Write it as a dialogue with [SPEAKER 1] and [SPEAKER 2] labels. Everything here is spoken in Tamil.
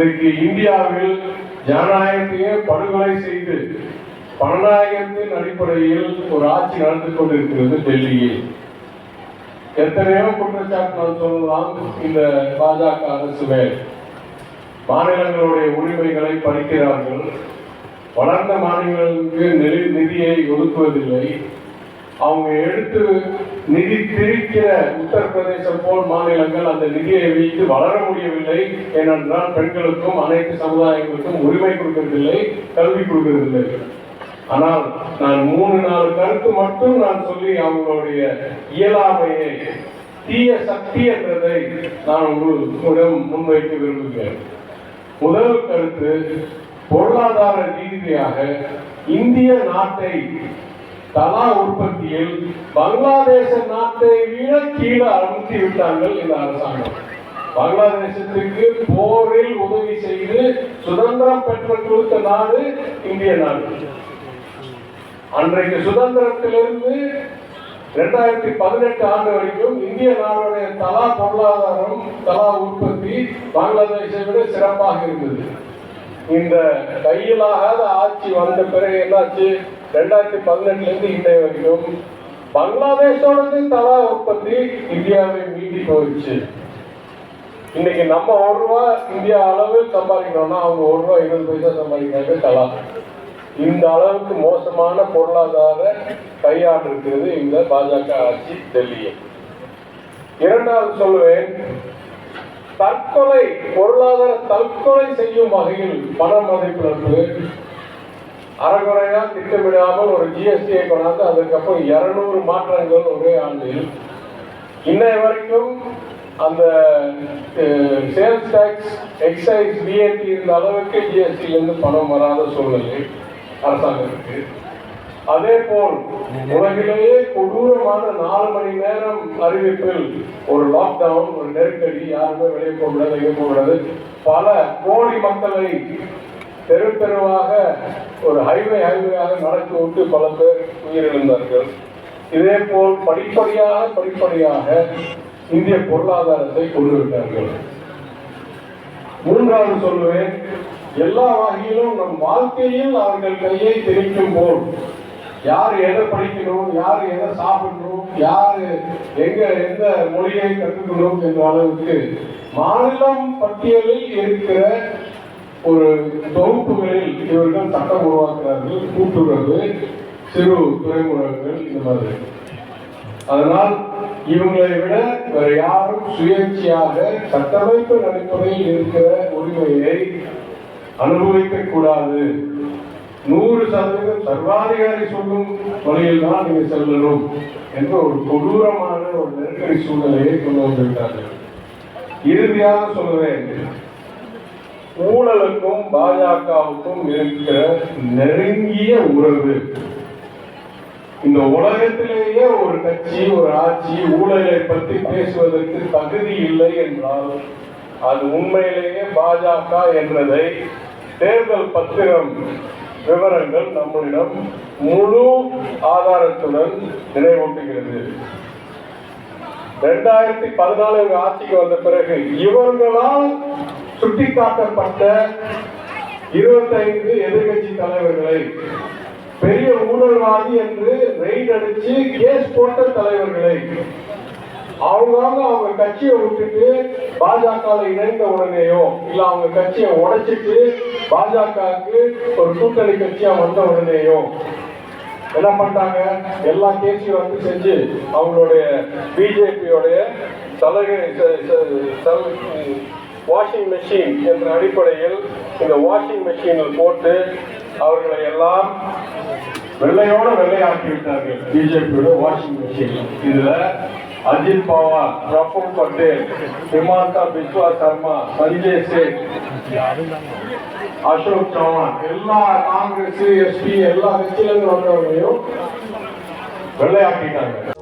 [SPEAKER 1] இன்றைக்கு இந்தியாவில் ஜனநாயகத்தையே படுகொலை செய்து பணநாயகத்தின் அடிப்படையில் ஒரு ஆட்சி நடந்து கொண்டிருக்கிறது டெல்லியில். எத்தனையோ குற்றச்சாட்டு சொல்லலாம் இந்த பாஜக அரசு மேல். மாநிலங்களுடைய உரிமைகளை பறிக்கிறார்கள். வளர்ந்த மாநிலங்களுக்கு நிதியை ஒதுக்குவதில்லை. அவங்க எடுத்து நிதி திரிக்கிற உத்தரப்பிரதேசம் போல் மாநிலங்கள் அந்த நிதியை வைத்து வளர முடியவில்லை. ஏனென்றால் பெண்களுக்கும் அனைத்து சமுதாயங்களுக்கும் உரிமை கொடுக்கறதில்லை கல்வி கொடுக்கறதில்லை. ஆனால் நான் மூணு நாலு கருத்து மட்டும் நான் சொல்லி அவங்களுடைய இயலாமையை தீய சக்தி என்றதை நான் உங்களிடம் முன்வைக்க விரும்புகிறேன். முதல் கருத்து பொருளாதார ரீதியாக இந்திய நாட்டை தலா உற்பத்தியில் பங்களாதேச நாட்டை விட கீழே அழுத்தி விட்டார்கள் இந்த அரசாங்கம். பங்களாதேசத்திற்கு போரில் உதவி செய்து சுதந்திரம் பெற்ற கொடுத்த நாடு இந்திய நாடு. அன்றைக்கு சுதந்திரத்திலிருந்து இரண்டாயிரத்தி பதினெட்டு ஆண்டு வரைக்கும் இந்திய நாடுடைய தலா பொருளாதாரம் தலா உற்பத்தி பங்களாதேஷை விட சிறப்பாக இருந்தது. இந்த கையிலாகாத ஆட்சி வந்த பிறகு என்னாச்சு? ரெண்டாயிரத்தி பதினெட்டுலேருந்து இன்றைய வரைக்கும் பங்களாதேஷோடது தலா உற்பத்தி இந்தியாவை மீட்டி போயிடுச்சு. இன்னைக்கு நம்ம ஒரு ரூபா இந்தியா அளவில் சம்பாதிக்கணும்னா அவங்க ஒரு ரூபா இருபது பைசா சம்பாதிக்கிறாங்க தலா. இந்த அளவுக்கு மோசமான பொருளாதார கையாண்டிருக்கிறது இந்த பாஜக ஆட்சி டெல்லியை. இரண்டாவது சொல்லுவேன் தற்கொலை பொருளாதார தற்கொலை செய்யும் வகையில் பண மதிப்பிழப்பு அறகுறையா திட்டமிடாமல் ஒரு ஜிஎஸ்டியை கொண்டாந்து அதுக்கப்புறம் இருநூறு மாற்றங்கள் ஒரே ஆண்டில். இன்னைய வரைக்கும் அந்த சேல்ஸ் டேக்ஸ் எக்ஸைஸ் விஏடி இருந்த அளவுக்கு ஜிஎஸ்டியிலிருந்து பணம் வராத சூழ்நிலை அரசாங்கத்துக்கு. அதே போல் உலகிலேயே கொடூரமான நாலு மணி நேரம் அறிவிப்பில் ஒரு லாக்டவுன் ஒரு நெருக்கடி யாருமே வெளியே போக முடியாது எங்கே போக முடியாது பல கோடி மக்களை தெரு தெருவாக ஒரு ஹைவே ஹைவேயாக நடத்தி விட்டு பல பேர் உயிரிழந்தார்கள். இதே போல் படிப்படியாக படிப்படியாக இந்திய பொருளாதாரத்தை கொண்டு விட்டார்கள் மூன்றாவது சொல்லுவேன் எல்லா வகையிலும் நம் வாழ்க்கையில் அவர்கள் கையை திணிக்கும் போல் யார் எதை படிக்கணும் யார் எதை சாப்பிடணும் யார் எங்க எந்த மொழியை கற்றுக்கணும் என்ற அளவுக்கு மாநிலம் பட்டியலில் இருக்கிற ஒரு தொகுப்புகளில் இவர்கள் சட்டம் உருவாக்குறார்கள் கூட்டுறவு சிறு துறைமுகங்கள் இந்த மாதிரி. அதனால் இவங்களை விட வேற யாரும் சுயேட்சையாக சட்டமைப்பு நடைமுறையில் இருக்கிற உரிமையை அனுபவிக்க கூடாது. நூறு சதவீதம் சர்வாதிகாரி சொல்லும் வழியில் தான் நீங்க செல்லணும் என்ற ஒரு கொடூரமான ஒரு நெருக்கடி சூழ்நிலையை கொண்டு வந்திருக்கார்கள் இறுதியாக சொல்லுவேன் ஊழலுக்கும் பாஜகவுக்கும் இருக்கிற நெருங்கிய உறவு. இந்த உலகத்திலேயே ஒரு கட்சி ஒரு ஆட்சி ஊழலை பற்றி பேசுவதற்கு தகுதி இல்லை என்றால் அது உண்மையிலேயே பாஜக என்றதை தேர்தல் பத்திரம் விவரங்கள் நம்மளிடம் முழு ஆதாரத்துடன் நினைவூட்டுகிறது. ரெண்டாயிரத்தி பதினாலு ஆட்சிக்கு வந்த பிறகு இவர்களால் சுட்டிக்காட்டப்பட்ட இருபத்தைந்து எதிர்கட்சி தலைவர்களை பெரிய ஊழல்வாதி என்று ரெய்ட் அடிச்சு கேஸ் போட்ட தலைவர்களை அவங்கவுங்க அவங்க கட்சியை விட்டுட்டு பாஜக இணைந்த உடனேயோ இல்ல அவங்க கட்சியை உடைச்சிட்டு பாஜகவுக்கு ஒரு கூட்டணி கட்சியா வந்த உடனேயோ என்ன பண்ணிட்டாங்க? எல்லா கேஸையும் வந்து செஞ்சு அவங்களுடைய பிஜேபியோடைய சலுகை வாஷிங் மெஷின் என்ற அடிப்படையில் இந்த வாஷிங் மெஷினில் போட்டு அவர்களை எல்லாம் வெள்ளையோடு வெள்ளையாக்கி விட்டார்கள் பிஜேபியோட வாஷிங் மெஷின் இதுல அஜித் பவார் பிரபுல் பட்டேல் ஹிமாந்தா பிஸ்வா சர்மா சஞ்சய் சேத் அசோக் சவான் எல்லா காங்கிரஸ் எஸ்பி எல்லா கட்சியிலிருந்து வந்தவங்களையும் வெள்ளையாக்கிட்டாங்க